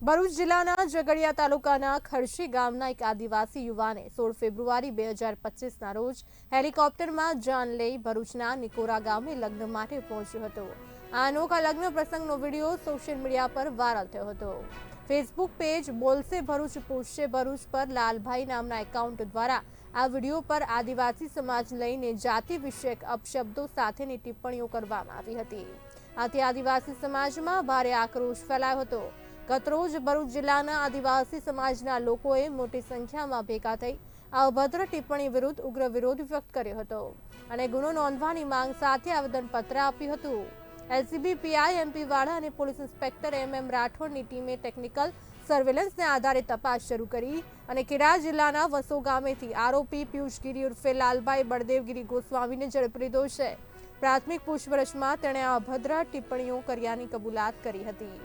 ભરૂચ જિલ્લાના ઝઘડિયા તાલુકાના ખરશી ગામના એક આદિવાસી યુવાને સોળ ફેબ્રુઆરી બે હજાર પચીસના રોજ હેલિકોપ્ટરમાં જાન લઈ ભરૂચના નિકોરા ગામે લગ્ન માટે પહોંચ્યો હતો. આ અનોખા લગ્ન પ્રસંગનો વીડિયો સોશિયલ મીડિયા પર વાયરલ થયો હતો. ફેસબુક પેજ બોલશે ભરૂચ પૂછશે ભરૂચ પર લાલભાઈ નામના એકાઉન્ટ દ્વારા આ વીડિયો પર આદિવાસી સમાજ લઈને જાતિ વિષયક અપશબ્દો સાથેની ટિપ્પણીઓ કરવામાં આવી હતી. આથી આદિવાસી સમાજમાં ભારે આક્રોશ ફેલાયો હતો. ગતરોજ ભરૂચ જિલ્લાના આદિવાસી સમાજના લોકોએ મોટી સંખ્યામાં ભેગા થઈ આ અભદ્ર ટિપ્પણી વિરુદ્ધ ઉગ્ર વિરોધ વ્યક્ત કર્યો હતો અને ગુનો નોંધવાની માંગ સાથે આવેદનપત્ર આપ્યું હતું. એલસીબી, પીઆઈ, એમપી વાળા અને પોલીસ ઇન્સ્પેક્ટર એમ એમ રાઠોડની ટીમે ટેકનિકલ સર્વેલન્સને આધારે તપાસ શરૂ કરી અને ખેડા જિલ્લાના વસો ગામેથી આરોપી પિયુષગીરી ઉર્ફે લાલભાઈ બળદેવગીરી ગોસ્વામીને ઝડપી લીધો છે. પ્રાથમિક પૂછપરછમાં તેણે અભદ્ર ટિપ્પણીઓ કર્યાની કબૂલાત કરી હતી.